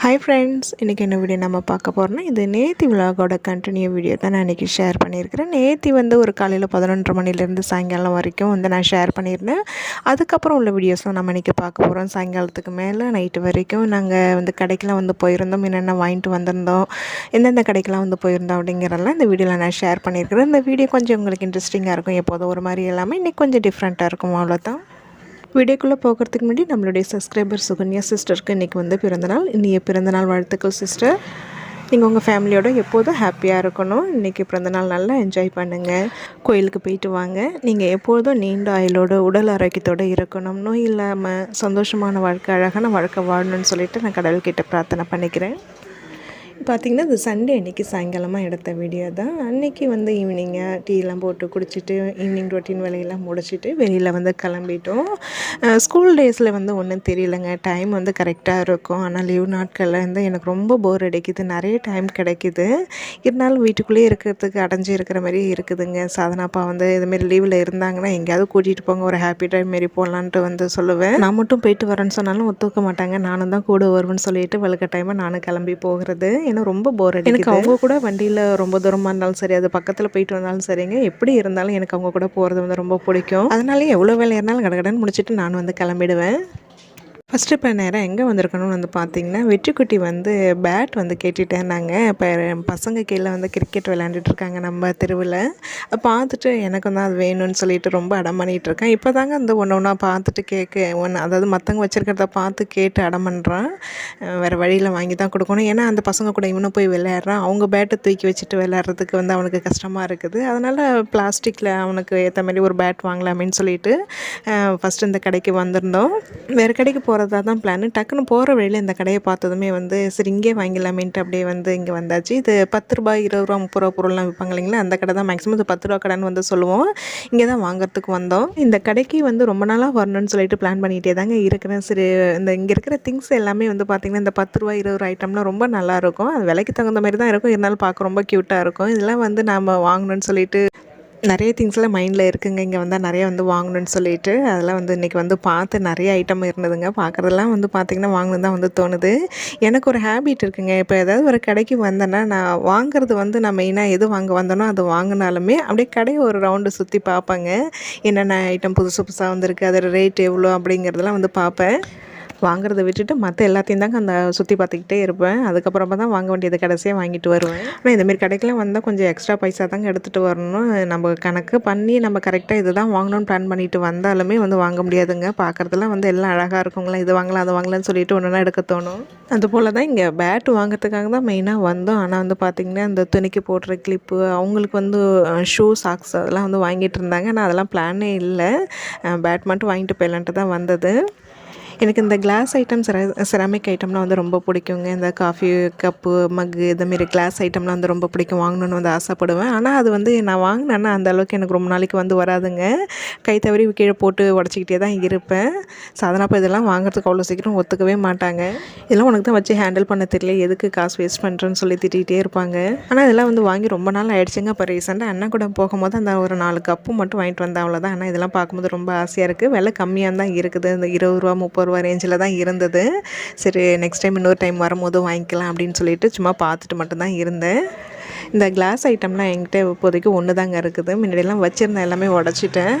Hi friends இன்றைக்கி என்ன video நம்ம பார்க்க போகிறோம்னா இது நேத்தி விலாகோட கண்டினியூ வீடியோ தான் நான் இன்றைக்கி ஷேர் பண்ணியிருக்கிறேன். நேத்தி வந்து ஒரு காலையில் பதினொன்றரை மணிலேருந்து சாயங்காலம் வரைக்கும் வந்து நான் ஷேர் பண்ணியிருந்தேன். அதுக்கப்புறம் உள்ள வீடியோஸ்லாம் நம்ம இன்றைக்கி பார்க்க போகிறோம் சாயங்காலத்துக்கு மேலே நைட்டு வரைக்கும் நாங்கள் வந்து கடைக்கெலாம் வந்து போயிருந்தோம். என்னென்ன வாங்கிட்டு வந்திருந்தோம் எந்தெந்த கடைக்கெலாம் வந்து போயிருந்தோம் அப்படிங்கிறதெல்லாம் இந்த வீடியோவில் நான் ஷேர் பண்ணியிருக்கிறேன். இந்த வீடியோ கொஞ்சம் உங்களுக்கு இன்ட்ரெஸ்டிங்காக இருக்கும். எப்போதும் ஒரு மாதிரி எல்லாமே இன்றைக்கி கொஞ்சம் டிஃப்ரெண்ட்டாக இருக்கும். அவ்வளோதான் வீடியோக்குள்ளே போகிறதுக்கு முன்னாடி நம்மளுடைய சப்ஸ்கிரைபர் சுகன்யா சிஸ்டருக்கு இன்றைக்கி வந்து பிறந்தநாள் இன்றைய பிறந்தநாள் வாழ்த்துக்கள் சிஸ்டர் நீங்கள் உங்கள் ஃபேமிலியோட எப்போதும் ஹாப்பியாக இருக்கணும். இன்றைக்கி பிறந்தநாள் நல்லா என்ஜாய் பண்ணுங்கள் கோயிலுக்கு போயிட்டு வாங்க. நீங்கள் எப்போதும் நீண்ட ஆயுளோட உடல் ஆரோக்கியத்தோடு இருக்கணும். நோய் இல்லாமல் சந்தோஷமான வாழ்க்கை அழகான வாழ்க்கை வாழணும்னு சொல்லிட்டு நான் கடவுள்கிட்ட பிரார்த்தனை பண்ணிக்கிறேன். பார்த்திங்கன்னா இது சண்டே அன்றைக்கி சாயங்காலமாக எடுத்த வீடியோ தான். அன்றைக்கி வந்து ஈவினிங்காக டீலாம் போட்டு குடிச்சிட்டு ஈவினிங் ரொட்டீன் வேலையெல்லாம் முடிச்சுட்டு வெளியில் வந்து கிளம்பிட்டோம். ஸ்கூல் டேஸில் வந்து ஒன்றும் தெரியலங்க. டைம் வந்து கரெக்டாக இருக்கும். ஆனால் லீவ் நாட்களில் வந்து எனக்கு ரொம்ப போர் அடிக்குது. நிறைய டைம் கிடைக்கிது. இருந்தாலும் வீட்டுக்குள்ளேயே இருக்கிறதுக்கு அடைஞ்சு இருக்கிற மாதிரி இருக்குதுங்க. சாதனாப்பா வந்து இதுமாரி லீவில் இருந்தாங்கன்னா எங்கேயாவது கூட்டிகிட்டு போங்க. ஒரு ஹாப்பி டைம் மாரி போகலான்ட்டு வந்து சொல்லுவேன். நான் மட்டும் போயிட்டு வரேன்னு சொன்னாலும் ஒத்துக்க மாட்டாங்க. நானும் தான் கூட வருவேன்னு சொல்லிட்டு வழுக்க டைமாக நானும் கிளம்பி போகிறது. ஏன்னா ரொம்ப போர் எனக்கு அவங்க கூட வண்டியில் ரொம்ப தூரமாக இருந்தாலும் சரி அது பக்கத்தில் போயிட்டு வந்தாலும் சரிங்க. எப்படி இருந்தாலும் எனக்கு அவங்க கூட போகிறது வந்து ரொம்ப பிடிக்கும். அதனாலே எவ்வளோ வேலை இருந்தாலும் கடகடன்னு முடிச்சுட்டு நான் வந்து கிளம்பிடுவேன். ஃபஸ்ட்டு இப்போ நேரம் எங்கே வந்திருக்கணும்னு வந்து பார்த்தீங்கன்னா வெற்றிக்குட்டி வந்து பேட் வந்து கேட்டுட்டேன்னாங்க. இப்போ பசங்க கீழே வந்து கிரிக்கெட் விளையாண்டுட்ருக்காங்க நம்ம தெருவில். பார்த்துட்டு எனக்கும் தான் அது வேணும்னு சொல்லிட்டு ரொம்ப அடம் பண்ணிகிட்டு இருக்கேன் இப்போ தாங்க அந்த ஒன்று ஒன்றா பார்த்துட்டு கேட்க ஒன்று அதாவது மற்றவங்க வச்சுருக்கிறத பார்த்து கேட்டு அடம் பண்ணுறான் வேறு வழியில் வாங்கி தான் கொடுக்கணும். ஏன்னா அந்த பசங்க கூட இவனும் போய் விளையாடுறான். அவங்க பேட்டை தூக்கி வச்சுட்டு விளையாடுறதுக்கு வந்து அவனுக்கு கஷ்டமாக இருக்குது. அதனால் பிளாஸ்டிக்கில் அவனுக்கு ஏற்ற மாதிரி ஒரு பேட் வாங்கலாமேன்னு சொல்லிட்டு ஃபஸ்ட்டு இந்த கடைக்கு வந்திருந்தோம். வேறு கடைக்கு போகிறது போகிறதா தான் பிளான் டக்குன்னு போகிற வழியில் இந்த கடையை பார்த்ததுமே வந்து சரி இங்கே வாங்கிடலாமேன்ட்டு அப்படியே வந்து இங்கே வந்தாச்சு. இது பத்து ரூபாய் இருபது ரூபா முப்பது ரூபா பொருள்லாம் விற்பாங்க இல்லைங்களா? அந்த கடை தான் மேக்ஸிமம் இது பத்து ரூபா கடைன்னு வந்து சொல்லுவோம். இங்கே தான் வாங்குறதுக்கு வந்தோம். இந்த கடைக்கு வந்து ரொம்ப நாளாக வரணும்னு சொல்லிட்டு பிளான் பண்ணிகிட்டே தாங்க இருக்கிறேன். சரி இந்த இங்கே இருக்கிற திங்ஸ் எல்லாமே வந்து பார்த்திங்கன்னா இந்த பத்து ரூபா இருபது ரூபா ஐட்டம்லாம் ரொம்ப நல்லாயிருக்கும் அது விலைக்கு தகுந்த மாதிரி தான் இருக்கும். இருந்தாலும் பார்க்க ரொம்ப க்யூட்டாக இருக்கும். இதெல்லாம் வந்து நாம் வாங்கணும்னு சொல்லிட்டு நிறைய திங்ஸ்லாம் மைண்டில் இருக்குங்க. இங்கே வந்தால் நிறைய வந்து வாங்கணும்னு சொல்லிட்டு அதெல்லாம் வந்து இன்றைக்கி வந்து பார்த்து நிறைய ஐட்டம் இருந்ததுங்க. பார்க்குறதெல்லாம் வந்து பார்த்திங்கன்னா வாங்கணும் தான் வந்து தோணுது. எனக்கு ஒரு ஹேபிட் இருக்குங்க. இப்போ ஏதாவது ஒரு கடைக்கு வந்தேன்னா நான் வாங்குறது வந்து நான் மெயினாக எது வாங்க வந்தேனோ அது வாங்கினாலுமே அப்படியே கடையை ஒரு ரவுண்டு சுற்றி பார்ப்பேங்க. என்னென்ன ஐட்டம் புதுசு புதுசாக வந்திருக்கு அதோட ரேட் எவ்வளோ அப்படிங்கிறதெல்லாம் வந்து பார்ப்பேன். வாங்குறத விட்டுட்டு மற்ற எல்லாத்தையும் தாங்க அந்த சுற்றி பார்த்துக்கிட்டே இருப்பேன். அதுக்கப்புறமா தான் வாங்க வேண்டியது கடைசியாக வாங்கிட்டு வருவேன். ஆனால் இந்தமாரி கடைக்கெலாம் வந்தால் கொஞ்சம் எக்ஸ்ட்ரா பைசா தாங்க எடுத்துகிட்டு வரணும். நம்ம கணக்கு பண்ணி நம்ம கரெக்டாக இது தான் வாங்கணும்னு பிளான் பண்ணிட்டு வந்தாலுமே வந்து வாங்க முடியாதுங்க. பார்க்குறதுலாம் வந்து எல்லாம் அழகாக இருக்குங்களா? இது வாங்கலாம் அது வாங்கலாம்னு சொல்லிட்டு ஒன்றுனா எடுக்க தோணும். அதுபோல் தான் இங்கே பேட் வாங்கிறதுக்காக தான் மெயினாக வந்தோம். ஆனால் வந்து பார்த்திங்கன்னா இந்த துணிக்கு போடுற கிளிப்பு அவங்களுக்கு வந்து ஷூ சாக்ஸ் அதெல்லாம் வந்து வாங்கிட்டு இருந்தாங்க. ஆனால் அதெல்லாம் பிளானே இல்லை. பேட் மட்டும் வாங்கிட்டு போயிடலான்ட்டு தான் வந்தது. எனக்கு இந்த கிளாஸ் ஐட்டம் செரா செராமிக் ஐட்டம்லாம் வந்து ரொம்ப பிடிக்குங்க. இந்த காஃபி கப்பு மக்கு இதுமாரி கிளாஸ் ஐட்டம்லாம் வந்து ரொம்ப பிடிக்கும். வாங்கணுன்னு வந்து ஆசைப்படுவேன். ஆனால் அது வந்து நான் வாங்கினேன்னா அந்த அளவுக்கு எனக்கு ரொம்ப நாளைக்கு வந்து வராதுங்க. கை தவறி கீழே போட்டு உடச்சிக்கிட்டே தான் இருப்பேன். சாதனாப்பா இதெல்லாம் வாங்குறதுக்கு அவ்வளோ சீக்கிரம் ஒத்துக்கவே மாட்டாங்க. இதெல்லாம் உனக்கு தான் வச்சு ஹேண்டில் பண்ண தெரியல. எதுக்கு காசு வேஸ்ட் பண்ணுறேன்னு சொல்லி திட்டிகிட்டே இருப்பாங்க. ஆனால் இதெல்லாம் வந்து வாங்கி ரொம்ப நாள் ஆயிடுச்சுங்க. இப்போ ரீசெண்டாக அண்ணன் கூட போகும்போது அந்த ஒரு நாலு கப்பு மட்டும் வாங்கிட்டு வந்தேன். அவ்வளோதான் ஆனால் இதெல்லாம் பார்க்கும்போது ரொம்ப ஆசையாக இருக்குது விலை கம்மியாக தான் இருக்குது. இந்த இருபது ரூபா முப்பது ரூபா ரேஞ்சில் தான் இருந்தது. சரி நெக்ஸ்ட் டைம் இன்னொரு டைம் வரும்போது வாங்கிக்கலாம் அப்படின்னு சொல்லிட்டு சும்மா பார்த்துட்டு மட்டும்தான் இருந்தேன். இந்த கிளாஸ் ஐட்டம்லாம் என்கிட்ட இப்போதைக்கு ஒன்று தாங்க இருக்குது. முன்னாடியெல்லாம் வச்சுருந்தேன் எல்லாமே உடச்சிட்டேன்.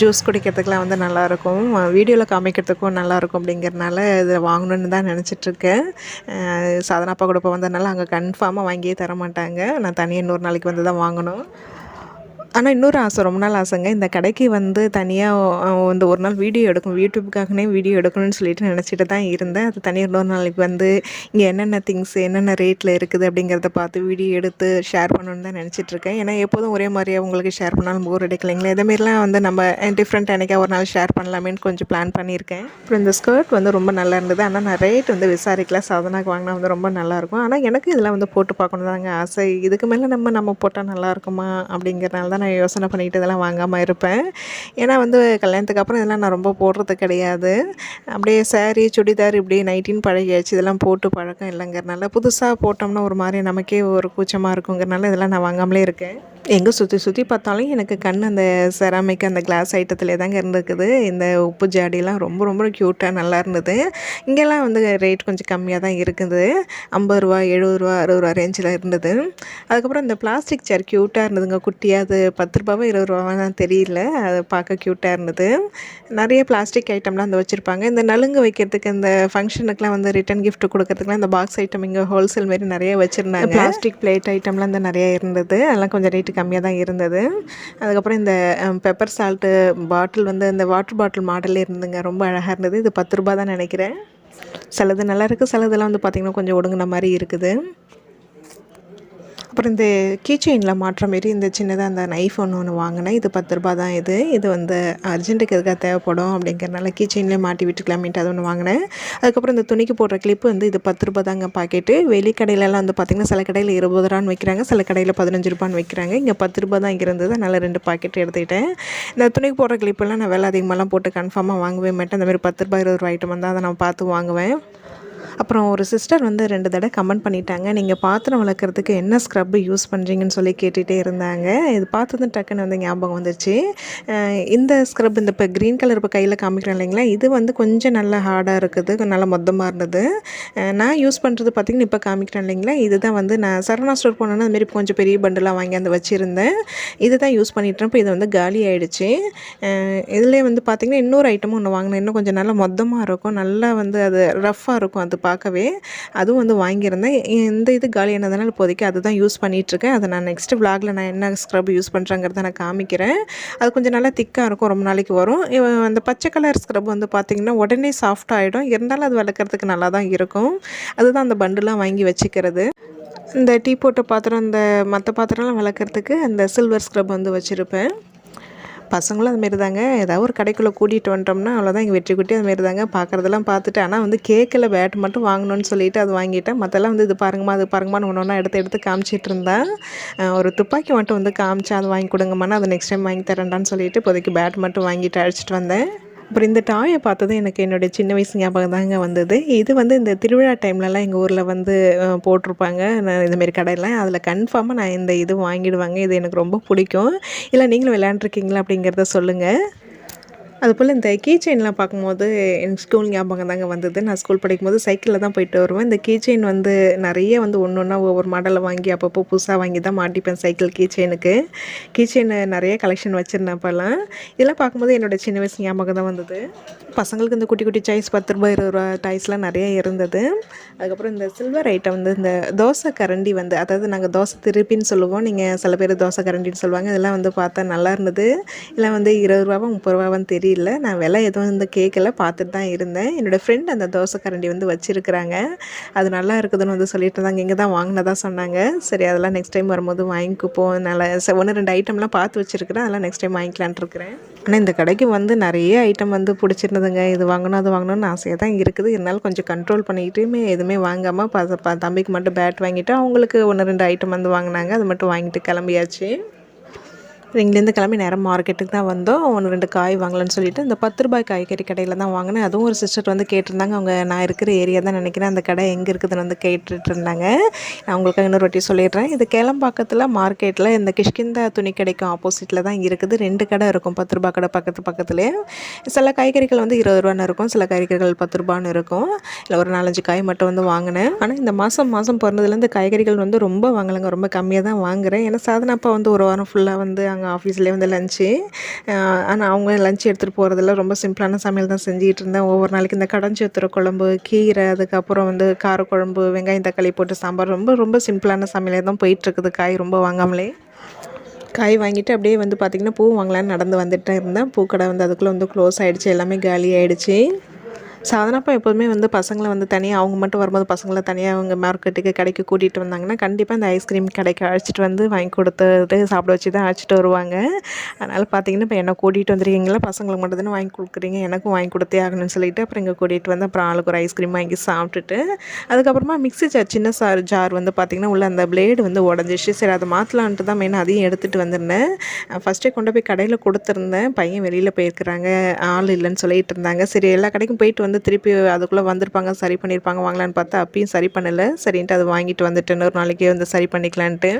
ஜூஸ் குடிக்கிறதுக்கெலாம் வந்து நல்லாயிருக்கும். வீடியோவில் காமிக்கிறதுக்கும் நல்லாயிருக்கும் அப்படிங்கிறனால இதை வாங்கணுன்னு தான் நினச்சிட்ருக்கேன். சாதனாப்பா கூட இப்போ வந்ததுனால அங்கே கன்ஃபார்மாக வாங்கியே தர மாட்டாங்க நான் தனியாக இன்னொரு நாளைக்கு வந்து தான் வாங்கணும். ஆனால் இன்னொரு ஆசை ரொம்ப நாள் ஆசைங்க. இந்த கடைக்கு வந்து தனியாக வந்து ஒரு நாள் வீடியோ எடுக்கணும் யூடியூப்புக்காகனே வீடியோ எடுக்கணும்னு சொல்லிட்டு நினச்சிட்டு தான் இருந்தேன். அது தனியாக இன்னொரு நாளைக்கு வந்து இங்கே என்னென்ன திங்ஸ் என்னென்ன ரேட்டில் இருக்குது அப்படிங்கிறத பார்த்து வீடியோ எடுத்து ஷேர் பண்ணணுன்னு தான் நினச்சிட்ருக்கேன் ஏன்னா எப்போதும் ஒரே மாதிரியாக உங்களுக்கு ஷேர் பண்ணாலும் போர் எடுக்கலைங்களா இதேமாரிலாம் வந்து நம்ம டிஃப்ரெண்ட் எனக்கே ஒரு நாள் ஷேர் பண்ணலாமேன்னு கொஞ்சம் பிளான் பண்ணியிருக்கேன். அப்புறம் இந்த ஸ்கர்ட் வந்து ரொம்ப நல்லா இருந்தது. ஆனால் நான் ரேட் வந்து விசாரிக்கல. சாதனாக்கு வாங்கினா வந்து ரொம்ப நல்லாயிருக்கும் ஆனால் எனக்கு இதெல்லாம் வந்து போட்டு பார்க்கணும் தாங்க ஆசை. இதுக்கு மேலே நம்ம நம்ம போட்டால் நல்லா இருக்குமா அப்படிங்கிறனால தான் தான் நான் யோசனை பண்ணிக்கிட்டு இதெல்லாம் வாங்காமல் இருப்பேன். ஏன்னா வந்து கல்யாணத்துக்கு அப்புறம் இதெல்லாம் நான் ரொம்ப போடுறது கிடையாது. அப்படியே சேரீ சுடிதார் இப்படி நைட்டின்னு பழகியாச்சு. இதெல்லாம் போட்டு பழக்கம் இல்லைங்கிறனால புதுசாக போட்டோம்னா ஒரு மாதிரி நமக்கே ஒரு கூச்சமாக இருக்குங்கிறனால இதெல்லாம் நான் வாங்காமலே இருக்கேன். எங்கே சுற்றி சுற்றி பார்த்தாலும் எனக்கு கண் அந்த செராமிக் அந்த கிளாஸ் ஐட்டத்திலே தாங்க இருந்துருக்குது. இந்த உப்பு ஜாடிலாம் ரொம்ப ரொம்ப க்யூட்டாக நல்லா இருந்தது. இங்கெல்லாம் வந்து ரேட் கொஞ்சம் கம்மியாக தான் இருக்குது. ஐம்பது ரூபா எழுபது ரூபா அறுபது ரூபா ரேஞ்சில் இருந்தது. அதுக்கப்புறம் இந்த பிளாஸ்டிக் சேர் க்யூட்டாக இருந்ததுங்க. குட்டியாக அது பத்து ரூபாவோ இருபது ரூபாவான்னு தெரியல. அது பார்க்க க்யூட்டாக இருந்தது. நிறைய பிளாஸ்டிக் ஐட்டம்லாம் வந்து வச்சுருப்பாங்க. இந்த நலுங்கு வைக்கிறதுக்கு இந்த ஃபங்க்ஷனுக்குலாம் வந்து ரிட்டன் கிஃப்ட் கொடுக்கறதுக்குலாம் இந்த பாக்ஸ் ஐட்டம் இங்கே ஹோல்சேல் மாரி நிறைய வச்சுருந்தாங்க. பிளாஸ்டிக் பிளேட் ஐட்டம்லாம் இந்த நிறைய இருந்தது. அதெல்லாம் கொஞ்சம் ரேட்டு கம்மியாக தான் இருந்தது. அதுக்கப்புறம் இந்த பெப்பர் சால்ட்டு பாட்டில் வந்து இந்த வாட்டர் பாட்டில் மாடலே இருந்துங்க ரொம்ப அழகாக இருந்தது. இது பத்து ரூபா தான் நினைக்கிறேன். சிலது நல்லா இருக்குது சிலதெல்லாம் வந்து பார்த்திங்கன்னா கொஞ்சம் ஒடுங்கின மாதிரி இருக்குது. அப்புறம் இந்த கீச்செயினில் மாற்ற மாரி இந்த சின்னதாக அந்த நைஃப் ஒன்று ஒன்று வாங்கினேன் இது பத்து ரூபா தான் இது. இது வந்து அர்ஜென்ட்டுக்கு எதுக்காக தேவைப்படும் அப்படிங்கிறனால கீச்செயின்லேயே மாட்டி விட்டுக்கலாமேன்ட்டு அது ஒன்று வாங்கினேன். அதுக்கப்புறம் இந்த துணிக்கு போடுற கிளிப்பு வந்து இது பத்து ரூபா தாங்க பாக்கெட்டு வெளி கடையிலலாம் வந்து பார்த்திங்கன்னா சில கடையில் இருபது ரூபான்னு வைக்கிறாங்க சில கடையில் பதினஞ்சு ரூபான்னு வைக்கிறாங்க. இங்கே பத்து ரூபா தான் இங்கே இருந்தது. அதனால் ரெண்டு பாக்கெட் எடுத்துக்கிட்டேன். இந்த துணிக்கு போடுற கிளிப்பெல்லாம் நான் விலை அதிகமாகலாம் போட்டு கன்ஃபார்மாக வாங்கவே மாட்டேன். அந்த மாதிரி பத்து ரூபாய் இருபது ரூபா ஐட்டம் வந்தால் அதை நான் பார்த்து வாங்குவேன். அப்புறம் ஒரு சிஸ்டர் வந்து ரெண்டு தடவை கமெண்ட் பண்ணிட்டாங்க. நீங்கள் பாத்திரம் வளர்க்குறதுக்கு என்ன ஸ்க்ரப் யூஸ் பண்ணுறீங்கன்னு சொல்லி கேட்டுகிட்டே இருந்தாங்க. இது பார்த்ததும் டக்குன்னு வந்து ஞாபகம் வந்துருச்சு. இந்த ஸ்க்ரப் இந்த இப்போ க்ரீன் கலர் இப்போ கையில் காமிக்கிறேன் இல்லைங்களா? இது வந்து கொஞ்சம் நல்லா ஹார்டாக இருக்குது. நல்லா மொத்தமாக இருந்தது. நான் யூஸ் பண்ணுறது பார்த்திங்கன்னா இப்போ காமிக்கிறேன் இல்லைங்களா? இதுதான் வந்து நான் சரவணா ஸ்டோர் போனோன்னா அதுமாரி கொஞ்சம் பெரிய பண்டெலாம் வாங்கி அந்த வச்சுருந்தேன். இது தான் யூஸ் பண்ணிட்டேன் இப்போ இது வந்து காலி ஆகிடுச்சு இதுலேயே வந்து பார்த்திங்கன்னா இன்னொரு ஐட்டமும் ஒன்று வாங்கினேன். இன்னும் கொஞ்சம் நல்லா மொத்தமாக இருக்கும். நல்லா வந்து அது ரஃப்பாக இருக்கும் அது பார்க்கவே அதுவும் வந்து வாங்கியிருந்தேன். இந்த இது காலியானதுனால இப்போதைக்கு அதுதான் யூஸ் பண்ணிகிட்ருக்கேன் அதை நான் நெக்ஸ்ட் vlogல நான் என்ன ஸ்க்ரப் யூஸ் பண்ணுறேங்கிறத நான் காமிக்கிறேன். அது கொஞ்சம் நல்லா திக்காக இருக்கும் ரொம்ப நாளைக்கு வரும். அந்த பச்சை கலர் ஸ்க்ரப் வந்து பார்த்திங்கன்னா உடனே சாஃப்ட் ஆகிடும் இருந்தாலும் அது வளர்க்குறதுக்கு நல்லா தான் இருக்கும். அதுதான் அந்த பண்டுலாம் வாங்கி வச்சுக்கிறது. இந்த டீ போட்ட பாத்திரம் இந்த மற்ற பாத்திரம்லாம் வளர்க்குறதுக்கு அந்த சில்வர் ஸ்க்ரப் வந்து வச்சுருப்பேன். பசங்களும் அதுமாரி தாங்க ஏதாவது ஒரு கடைக்குள்ளே கூட்டிகிட்டு வந்துட்டோம்னா அவ்வளோதான் இங்கே வெற்றி குட்டி அதுமாரி தாங்க பார்க்குறதெல்லாம் பார்த்துட்டு ஆனால் வந்து கேக்கில் பேட் மட்டும் வாங்கணும்னு சொல்லிட்டு அது வாங்கிட்டேன். மற்றெல்லாம் வந்து இது பாருங்கம்மா அது பாருங்கம்மான்னு ஒன்று ஒன்றா எடுத்து எடுத்து காமிச்சிட்டு இருந்தேன். ஒரு துப்பாக்கி மட்டும் வந்து காமிச்சா அது வாங்கி கொடுங்கம்மான்னு அதை நெக்ஸ்ட் டைம் வாங்கி தரேன்டான்னு சொல்லிட்டு இப்போதைக்கு பேட் மட்டும் வாங்கிட்டு அழைச்சிட்டு வந்தேன். அப்புறம் இந்த டாயை பார்த்ததும் எனக்கு என்னுடைய சின்ன வயசு ஞாபகம் தாங்க வந்தது. இது வந்து இந்த திருவிழா டைம்லலாம் எங்கள் ஊரில் வந்து போட்டிருப்பாங்க. நான் இந்தமாரி கடையில். அதில் கன்ஃபார்மாக நான் இந்த இது வாங்கிடுவாங்க. இது எனக்கு ரொம்ப பிடிக்கும். இல்லை நீங்களும் விளையாண்டுருக்கீங்களா அப்படிங்கிறத சொல்லுங்கள் அதுபோல் இந்த கீ செயின்லாம் பார்க்கும்போது எனக்கு ஸ்கூல் ஞாபகம் தாங்க வந்தது. நான் ஸ்கூல் படிக்கும்போது சைக்கிளில் தான் போயிட்டு வருவேன். இந்த கீ செயின் வந்து நிறைய வந்து ஒன்று ஒன்றா ஒவ்வொரு மாடலை வாங்கி அப்பப்போ புதுசாக வாங்கி தான் மாட்டிப்பேன் சைக்கிள் கீ செயினுக்கு. கீ செயின் நிறைய கலெக்ஷன் வச்சுருந்தேன் அப்போல்லாம் இதெல்லாம் பார்க்கும்போது என்னோடய சின்ன வயசு ஞாபகம் தான் வந்தது. பசங்களுக்கு இந்த குட்டி குட்டி சாய்ஸ் பத்து ரூபாய் இருபது ரூபா டாய்ஸ்லாம் நிறைய இருந்தது. அதுக்கப்புறம் இந்த சில்வர் ஐட்டம் வந்து இந்த தோசை கரண்டி வந்து அதாவது நாங்கள் தோசை திருப்பின்னு சொல்லுவோம். நீங்கள் சில பேர் தோசை கரண்டின்னு சொல்லுவாங்க. இதெல்லாம் வந்து பார்த்தா நல்லா இருந்தது. இல்லை வந்து இருபது ரூபாவா முப்பது ரூபாவான்னு இல்லை நான் விலை எதுவும் வந்து கேட்கல பார்த்துட்டு தான் இருந்தேன். என்னோடய ஃப்ரெண்ட் அந்த தோசை கரண்டி வந்து வச்சுருக்குறாங்க. அது நல்லா இருக்குதுன்னு வந்து சொல்லிட்டு இருந்தாங்க. இங்கே தான் வாங்கினதாக சொன்னாங்க. சரி அதெல்லாம் நெக்ஸ்ட் டைம் வரும்போது வாங்கிக்குப்போம். நல்லா ஒன்று ரெண்டு ஐட்டம்லாம் பார்த்து வச்சுருக்கிறேன். அதெல்லாம் நெக்ஸ்ட் டைம் வாங்கிக்கலான்ட்டு இருக்கிறேன். ஆனால் இந்த கடைக்கு வந்து நிறைய ஐட்டம் வந்து பிடிச்சிருந்ததுங்க. இது வாங்கணும் அது வாங்கணும்னு ஆசையாக தான் இருக்குது. இருந்தாலும் கொஞ்சம் கண்ட்ரோல் பண்ணிக்கிட்டுமே எதுவுமே வாங்காமல் ப ப- தம்பிக்கு மட்டும் பேட் வாங்கிட்டு அவங்களுக்கு ஒன்று ரெண்டு ஐட்டம் வந்து வாங்கினாங்க. அது மட்டும் வாங்கிட்டு கிளம்பியாச்சு. இங்கேருந்து கிளம்பி நேரம் மார்க்கெட்டுக்கு தான் வந்தோம். ஒன்று ரெண்டு காய் வாங்கலாம்னு சொல்லிட்டு இந்த பத்து ரூபாய் காய்கறி கடையில் தான் வாங்கினேன். அதுவும் ஒரு சிஸ்டர் வந்து கேட்டிருந்தாங்க. அவங்க நான் இருக்கிற ஏரியா தான் நினைக்கிறேன். அந்த கடை எங்கே இருக்குதுன்னு வந்து கேட்டுட்டு இருந்தாங்க. நான் உங்களுக்கு இன்னொரு வாட்டி சொல்லிடுறேன். இது கேளம்பாக்கத்தில் மார்க்கெட்டில் இந்த கிஷ்கிந்தா துணி கடைக்கும் ஆப்போசிட்டில் தான் இருக்குது. ரெண்டு கடை இருக்கும். பத்து ரூபாய் கடை பக்கத்து பக்கத்துலேயே. சில காய்கறிகள் வந்து இருபது ரூபான்னு இருக்கும். சில காய்கறிகள் பத்து ரூபான்னு இருக்கும். இல்லை ஒரு நாலஞ்சு காய் மட்டும் வந்து வாங்கினேன். ஆனால் இந்த மாதம் மாதம் பிறந்ததுலேருந்து காய்கறிகள் வந்து ரொம்ப வாங்கலைங்க. ரொம்ப கம்மியாக தான் வாங்குகிறேன் ஏன்னா சாதனப்பா வந்து ஒரு வாரம் ஃபுல்லாக வந்து கொடுத்தாங்க ஆஃபீஸ்லேயே வந்து லஞ்சு ஆனால் அவங்க லஞ்ச் எடுத்துகிட்டு போகிறதெல்லாம் ரொம்ப சிம்பிளான சமையல் தான் செஞ்சுக்கிட்டு இருந்தேன். ஒவ்வொரு நாளைக்கு இந்த கடஞ்சோத்துற குழம்பு கீரை அதுக்கப்புறம் வந்து காரக்குழம்பு வெங்காயம் தக்காளி போட்டு சாம்பார். ரொம்ப ரொம்ப சிம்பிளான சமையலே தான் போயிட்டுருக்குது. காய் ரொம்ப வாங்காமலே. காய் வாங்கிட்டு அப்படியே வந்து பார்த்திங்கன்னா பூ வாங்கலான்னு நடந்து வந்துட்டு இருந்தேன். பூக்கடை வந்து அதுக்குள்ளே வந்து க்ளோஸ் ஆகிடுச்சு எல்லாமே காலி ஆகிடுச்சு சாதனப்பா எப்போதுமே வந்து பசங்களை வந்து தனியாக அவங்க மட்டும் வரும்போது பசங்களை தனியாக அவங்க மார்க்கெட்டுக்கு கடைக்கு கூட்டிகிட்டு வந்தாங்கன்னா கண்டிப்பாக இந்த ஐஸ்கிரீம் கடைக்கு அழைச்சிட்டு வந்து வாங்கி கொடுத்துட்டு சாப்பிட வச்சு தான் அழைச்சிட்டு வருவாங்க. அதனால் பார்த்தீங்கன்னா இப்போ என்ன கூட்டிகிட்டு வந்துருக்கீங்களா? பசங்களுக்கு மட்டும் தானே வாங்கி கொடுக்குறீங்க. எனக்கும் வாங்கி கொடுத்தே ஆகணும்னு சொல்லிட்டு அப்புறம் இங்கே கூட்டிகிட்டு வந்து அப்புறம் ஆளுக்கு ஒரு ஐஸ்கிரீம் வாங்கி சாப்பிட்டுட்டு அதுக்கப்புறமா மிக்ஸி ஜார் சின்ன சார் ஜார் வந்து பார்த்திங்கன்னா உள்ள அந்த பிளேடு வந்து உடஞ்சிச்சு. சரி அதை மாற்றலான்ட்டு தான் மெயின் அதையும் எடுத்துகிட்டு வந்திருந்தேன். ஃபஸ்ட்டே கொண்டு போய் கடையில் கொடுத்துருந்தேன். பையன் வெளியில் போயிருக்கிறாங்க. ஆள் இல்லைன்னு சொல்லிட்டு இருந்தாங்க. சரி எல்லா கடைக்கும் போயிட்டு வந்து திருப்பி அதுக்குள்ளே வந்திருப்பாங்க சரி பண்ணியிருப்பாங்க வாங்கலான்னு பார்த்தா அப்பயும் சரி பண்ணலை. சரின்ட்டு அது வாங்கிட்டு வந்துட்டேன்னு ஒரு நாளைக்கே வந்து சரி பண்ணிக்கலான்ட்டு.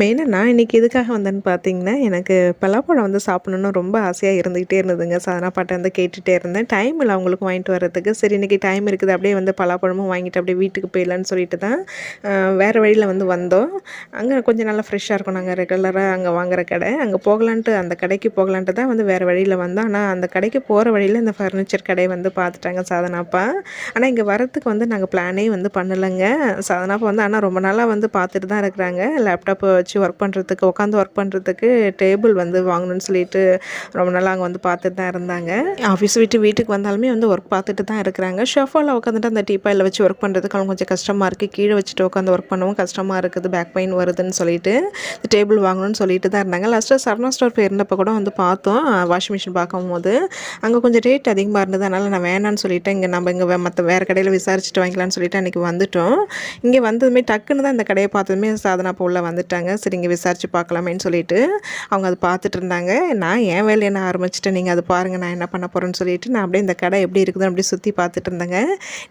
மெயினாக நான் இன்றைக்கி எதுக்காக வந்தேன்னு பார்த்தீங்கன்னா எனக்கு பலாப்பழம் வந்து சாப்பிடணும்னு ரொம்ப ஆசையாக இருந்துக்கிட்டே இருந்ததுங்க. சாதனா பாட்டை வந்து கேட்டுகிட்டே இருந்தேன். டைம் இல்லை அவங்களுக்கு வாங்கிட்டு வர்றதுக்கு. சரி இன்றைக்கி டைம் இருக்குது. அப்படியே வந்து பலாப்பழமும் வாங்கிட்டு அப்படியே வீட்டுக்கு போயிடலான்னு சொல்லிட்டு தான் வேறு வழியில் வந்து வந்தோம். அங்கே கொஞ்சம் நல்லா ஃப்ரெஷ்ஷாக இருக்கும். நாங்கள் ரெகுலராக அங்கே வாங்குற கடை. அங்கே போகலான்ட்டு அந்த கடைக்கு போகலான்ட்டு தான் வந்து வேறு வழியில் வந்தோம். ஆனால் அந்த கடைக்கு போகிற வழியில் இந்த ஃபர்னிச்சர் கடையை வந்து பார்த்துட்டாங்க சாதனாப்பா. ஆனால் இங்கே வரத்துக்கு வந்து நாங்கள் பிளானே வந்து பண்ணலைங்க. சாதனாப்பா வந்து ஆனால் ரொம்ப நாளாக வந்து பார்த்துட்டு தான் இருக்கிறாங்க. லேப்டாப்பு வச்சு ஒர்க் பண்ணுறதுக்கு உட்காந்து ஒர்க் பண்ணுறதுக்கு டேபிள் வந்து வாங்கணும்னு சொல்லிட்டு ரொம்ப நாளாக அங்கே வந்து பார்த்துட்டு தான் இருந்தாங்க. ஆஃபீஸ் விட்டு வீட்டுக்கு வந்தாலுமே வந்து ஒர்க் பார்த்துட்டு தான் இருக்கிறாங்க. ஷெஃபால் உட்காந்துட்டு அந்த டீப்பாயில் வச்சு ஒர்க் பண்ணுறதுக்கு அவங்க கொஞ்சம் கஷ்டமாக இருக்குது கீழே வச்சுட்டு உட்காந்து ஒர்க் பண்ணவும் கஷ்டமாக இருக்குது. பேக் பெயின் வருதுன்னு சொல்லிட்டு டேபிள் வாங்கணும்னு சொல்லிட்டு தான் இருந்தாங்க. லாஸ்ட்டாக சரணா ஸ்டோர் போயிருந்தப்போ கூட வந்து பார்த்தோம். வாஷிங் மிஷின் பார்க்கும்போது அங்கே கொஞ்சம் ரேட் அதிகமாக இருந்தது. அதனால் நான் வேணான்னு சொல்லிவிட்டு இங்கே நம்ம இங்கே மற்ற வேறு கடையில் விசாரிச்சுட்டு வாங்கிக்கலாம்னு சொல்லிட்டு அன்றைக்கி வந்துட்டோம். இங்கே வந்ததுமே டக்குன்னு தான் இந்த கடையை பார்த்ததுமே சாதனா இப்போ உள்ள வந்துட்டாங்க. சரி இங்கே விசாரித்து பார்க்கலாமேன்னு சொல்லிட்டு அவங்க அதை பார்த்துட்டு இருந்தாங்க. நான் என் வேலையை நான் ஆரம்பிச்சிட்டேன். நீங்கள் அது பாருங்கள் நான் என்ன பண்ண போகிறேன்னு சொல்லிட்டு நான் அப்படியே இந்த கடை எப்படி இருக்குதுன்னு அப்படியே சுற்றி பார்த்துட்டு இருந்தேங்க.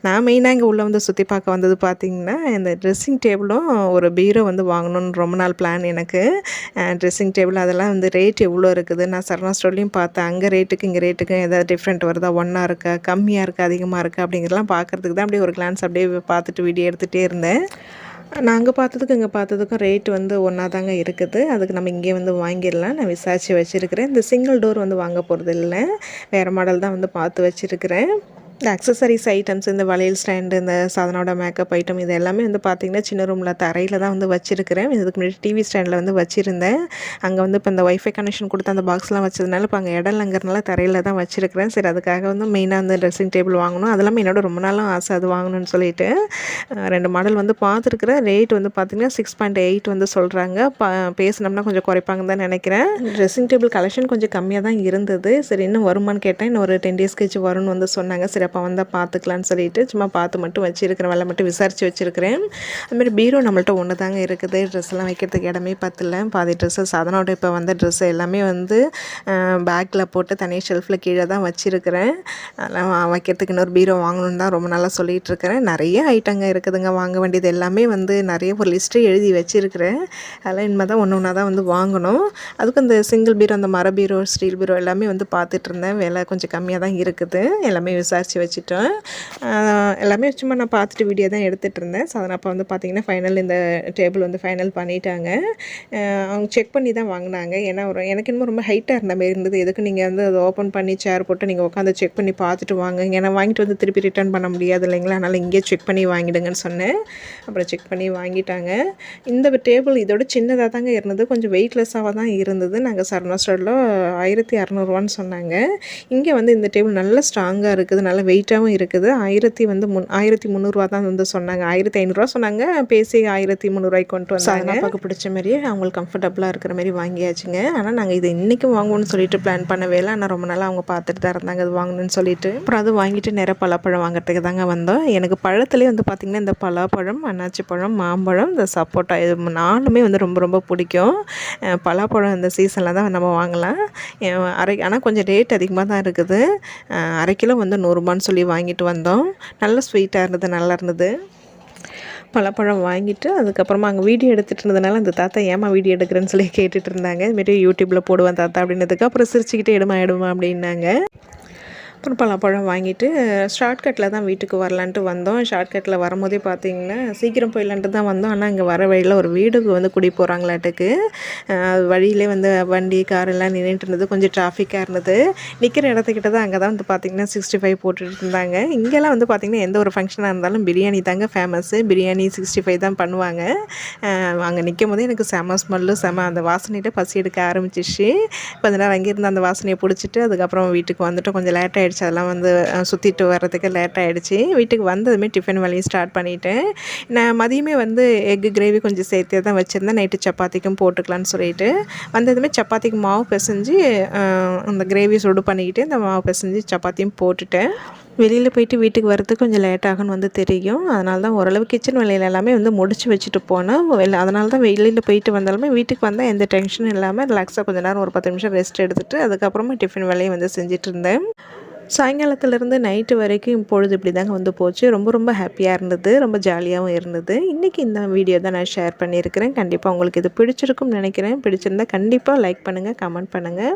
நான் மெயினாக இங்கே உள்ளே வந்து சுற்றி பார்க்க வந்தது பார்த்தீங்கன்னா இந்த ட்ரெஸ்ஸிங் டேபிளும் ஒரு பீரோ வந்து வாங்கணும்னு ரொம்ப நாள் பிளான் எனக்கு. ட்ரெஸ்ஸிங் டேபிள் அதெல்லாம் வந்து ரேட் எவ்வளோ இருக்குது? நான் சரணா ஸ்டோர்லேயும் பார்த்தேன். அங்கே ரேட்டுக்கு இங்கே ரேட்டுக்கு ஏதாவது டிஃப்ரெண்ட் வருதா? ஒன்றா இருக்கா? கம்மியாக இருக்கா? அதிகமாக இருக்கா? அப்படிங்கிறதெல்லாம் பார்க்குறதுக்கு தான் அப்படியே ஒரு கிளான்ஸ் அப்படியே பார்த்துட்டு வீடியோ எடுத்துகிட்டே இருந்தேன். நான் அங்கே பார்த்ததுக்கு இங்கே பார்த்ததுக்கும் ரேட் வந்து ஒன்றா தாங்க இருக்குது. அதுக்கு நம்ம இங்கே வந்து வாங்கிடலாம். நான் விசாரித்து வச்சுருக்கிறேன். இந்த சிங்கிள் டோர் வந்து வாங்க போகிறது இல்லை வேறு மாடல் தான் வந்து பார்த்து வச்சுருக்கிறேன். இந்த அக்சசரிஸ் ஐட்டம்ஸ் இந்த வளையல் ஸ்டாண்டு இந்த சாதனோட மேக்கப் ஐட்டம் இது எல்லாமே வந்து பார்த்திங்கன்னா சின்ன ரூமில் தரையில் தான் வந்து வச்சுருக்கிறேன். இதுக்கு முன்னாடி டிவி ஸ்டாண்டில் வந்து வச்சுருந்தேன். அங்கே வந்து இப்போ இந்த ஒய்ஃபை கனெக்ஷன் கொடுத்து அந்த பாக்ஸ்லாம் வச்சதுனால இப்போ அங்கே இடம் இல்லைங்கிறனால தரையில் தான் வச்சுருக்கிறேன். சரி அதுக்காக வந்து மெயினாக வந்து ட்ரெஸ்ஸிங் டேபிள் வாங்கணும். அதெல்லாம் என்னோட ரொம்ப நாளும் ஆசை அது வாங்கணும்னு சொல்லிட்டு. ரெண்டு மாடல் வந்து பார்த்துருக்குறேன் ரேட் வந்து பார்த்திங்கன்னா சிக்ஸ் பாயிண்ட் எயிட் வந்து சொல்கிறாங்க பேசினோம்னா கொஞ்சம் குறைப்பாங்க தான் நினைக்கிறேன். ட்ரெஸ்ஸிங் டேபிள் கலெக்ஷன் கொஞ்சம் கம்மியாக தான் இருந்தது. சரி இன்னும் வருமான்னு கேட்டேன். இன்னும் ஒரு டென் டேஸ் கழிச்சு வரும்னு வந்து சொன்னாங்க. சரி அப்போ வந்தால் பார்த்துக்கலான்னு சொல்லிட்டு சும்மா பார்த்து மட்டும் வச்சுருக்கிறேன். வேலை மட்டும் விசாரித்து வச்சுருக்கிறேன். அதுமாதிரி பீரோ நம்மள்ட்ட ஒன்று தாங்க இருக்குது. ட்ரெஸ்லாம் வைக்கிறதுக்கு இடமே பார்த்துல பாதி ட்ரெஸ்ஸு சாதனோட இப்போ வந்த ட்ரெஸ் எல்லாமே வந்து பேக்கில் போட்டு தனி ஷெல்ஃபில் கீழே தான் வச்சுருக்கிறேன். அதெல்லாம் வைக்கிறதுக்கு இன்னொரு பீரோ வாங்கணுன்னு தான் ரொம்ப நல்லா சொல்லிகிட்டு இருக்கிறேன். நிறைய ஐட்டங்க இருக்குதுங்க. வாங்க வேண்டியது எல்லாமே வந்து நிறைய ஒரு லிஸ்ட்டு எழுதி வச்சுருக்கிறேன். அதெல்லாம் இனிமேல் தான் ஒன்று ஒன்றா தான் வந்து வாங்கணும். அதுக்கு அந்த சிங்கிள் பீரோ அந்த மர பீரோ ஸ்டீல் பீரோ எல்லாமே வந்து பார்த்துட்டு இருந்தேன். விலை கொஞ்சம் கம்மியாக தான் இருக்குது. எல்லாமே விசாரித்து வச்சுட்டேன் எல்லாமே சும்மா நான் பார்த்துட்டு வீடியோ தான் எடுத்துகிட்டு இருந்தேன். சாதனை அப்போ வந்து பார்த்திங்கன்னா ஃபைனல் இந்த டேபிள் வந்து ஃபைனல் பண்ணிட்டாங்க. அவங்க செக் பண்ணி தான் வாங்கினாங்க. ஏன்னா ஒரு எனக்கு இன்னும் ரொம்ப ஹைட்டாக இருந்த மாதிரி இருந்தது. எதுக்கு நீங்கள் வந்து அதை ஓப்பன் பண்ணி சேர் போட்டு நீங்கள் உட்காந்து செக் பண்ணி பார்த்துட்டு வாங்க. ஏன்னா வாங்கிட்டு வந்து திருப்பி ரிட்டர்ன் பண்ண முடியாது இல்லைங்களா? அதனால் இங்கேயே செக் பண்ணி வாங்கிடுங்கன்னு சொன்னேன். அப்புறம் செக் பண்ணி வாங்கிட்டாங்க. இந்த டேபிள் இதோட சின்னதாக தாங்க இருந்தது. கொஞ்சம் வெயிட்லெஸ்ஸாக தான் இருந்தது. நாங்கள் சரணா ஸ்டோரில் ஆயிரத்தி அறநூறுவான்னு சொன்னாங்க. இங்கே வந்து இந்த டேபிள் நல்லா ஸ்ட்ராங்காக இருக்குது. நல்லா வெயிட்டாகவும் இருக்குது. ஆயிரத்தி வந்து முன் ஆயிரத்தி முந்நூறுரூவா தான் வந்து சொன்னாங்க. ஆயிரத்தி ஐநூறுரூவா சொன்னாங்க. பேசி ஆயிரத்தி முந்நூறுவாய்க்கு கொண்டு வந்தாங்க. அப்பாவுக்கு பிடிச்ச மாதிரியே அவங்களுக்கு கம்ஃபர்டபுளாக இருக்கிற மாதிரி வாங்கியாச்சுங்க. ஆனால் நாங்கள் இது இன்றைக்கும் வாங்குவோம்னு சொல்லிட்டு பிளான் பண்ணவே இல்லை. ஆனால் ரொம்ப நாளாக அவங்க பார்த்துட்டு தான் இருந்தாங்க. அது வாங்கணும்னு சொல்லிட்டு. அப்புறம் அது வாங்கிட்டு நிறைய பலாப்பழம் வாங்குறதுக்கு தாங்க வந்தோம். எனக்கு பழத்துலேயே வந்து பார்த்திங்கன்னா இந்த பலாப்பழம் அன்னாச்சி பழம் மாம்பழம் இந்த சப்போட்டா இது நாலுமே வந்து ரொம்ப ரொம்ப பிடிக்கும். பலாப்பழம் இந்த சீசனில் தான் நம்ம வாங்கலாம். அரை ஆனால் கொஞ்சம் ரேட் அதிகமாக தான் இருக்குது. அரை கிலோ வந்து நூறுரூபான்னு சொல்லி வாங்கிட்டு வந்தோம். நல்ல ஸ்வீட்டாக இருந்தது நல்லா இருந்தது. பழப்பழம் வாங்கிட்டு அதுக்கப்புறமா அங்கே வீடியோ எடுத்துகிட்டு இருந்ததுனால அந்த தாத்தா ஏமா வீடியோ எடுக்கிறேன்னு சொல்லி கேட்டுட்டு இருந்தாங்க. இதுமாரி யூடியூப்பில் போடுவேன் தாத்தா அப்படின்னதுக்கு அப்புறம் சிரிச்சுக்கிட்டே எடுமா எடுமா அப்படின்னாங்க. பழம் பழப்பழம் வாங்கிட்டு ஷார்ட்கட்டில் தான் வீட்டுக்கு வரலான்ட்டு வந்தோம். ஷார்ட்கட்டில் வரும்போதே பார்த்தீங்கன்னா சீக்கிரம் போயிடலான்ட்டு தான் வந்தோம். ஆனால் இங்கே வர வழியில் ஒரு வீடுக்கு வந்து குடி போகிறாங்களாட்டுக்கு வழியிலே வந்து வண்டி கார் எல்லாம் நின்றுட்டு இருந்தது. கொஞ்சம் டிராஃபிக்காக இருந்தது. நிற்கிற இடத்துக்கிட்ட தான் அங்கே தான் வந்து பார்த்திங்கன்னா சிக்ஸ்டி ஃபைவ் போட்டுட்டு இருந்தாங்க. இங்கெல்லாம் வந்து பார்த்திங்கன்னா எந்த ஒரு ஃபங்க்ஷனாக இருந்தாலும் பிரியாணி தாங்க ஃபேமஸ்ஸு பிரியாணி சிக்ஸ்டி ஃபைவ் தான் பண்ணுவாங்க. அங்கே நிற்கும் போதே எனக்கு செம ஸ்மெல்லு செம அந்த வாசனையிட்ட பசி எடுக்க ஆரம்பிச்சிச்சு. கொஞ்ச நேரம் அங்கேருந்து அந்த வாசனையை பிடிச்சிட்டு அதுக்கப்புறம் வீட்டுக்கு வந்துட்டு கொஞ்சம் லேட் ஆகிடுச்சு அதெல்லாம் வந்து சுற்றிட்டு வர்றதுக்கு லேட் ஆகிடுச்சு வீட்டுக்கு வந்ததுமே டிஃபன் வேலையும் ஸ்டார்ட் பண்ணிவிட்டேன் நான் மதியமே வந்து எக்கு கிரேவி கொஞ்சம் சேர்த்தே தான் வச்சுருந்தேன். நைட்டு சப்பாத்திக்கும் போட்டுக்கலான்னு சொல்லிட்டு. வந்ததுமே சப்பாத்திக்கு மாவு பிசைஞ்சு அந்த கிரேவி சுடு பண்ணிக்கிட்டு இந்த மாவு பிசைஞ்சு சப்பாத்தியும் போட்டுட்டேன். வெளியில் போயிட்டு வீட்டுக்கு வரதுக்கு கொஞ்சம் லேட் ஆகும்னு வந்து தெரியும். அதனால தான் ஓரளவு கிச்சன் வேலையில் எல்லாமே வந்து முடிச்சு வச்சுட்டு போனேன். அதனால தான் வெளியில் போயிட்டு வந்தாலுமே வீட்டுக்கு வந்தால் எந்த டென்ஷனும் இல்லாமல் ரிலாக்ஸாக கொஞ்ச நேரம் ஒரு பத்து நிமிஷம் ரெஸ்ட் எடுத்துகிட்டு அதுக்கப்புறமா டிஃபன் வேலையை வந்து செஞ்சுட்டு இருந்தேன். சாயங்காலத்துலேருந்து நைட்டு வரைக்கும் பொழுது இப்படி தாங்க வந்து போச்சு. ரொம்ப ரொம்ப ஹாப்பியாக இருந்தது. ரொம்ப ஜாலியாகவும் இருந்தது. இன்றைக்கி இந்த வீடியோ தான் நான் ஷேர் பண்ணியிருக்கிறேன். கண்டிப்பாக உங்களுக்கு இது பிடிச்சிருக்கும்னு நினைக்கிறேன். பிடிச்சிருந்தா கண்டிப்பாக லைக் பண்ணுங்கள் கமெண்ட் பண்ணுங்கள்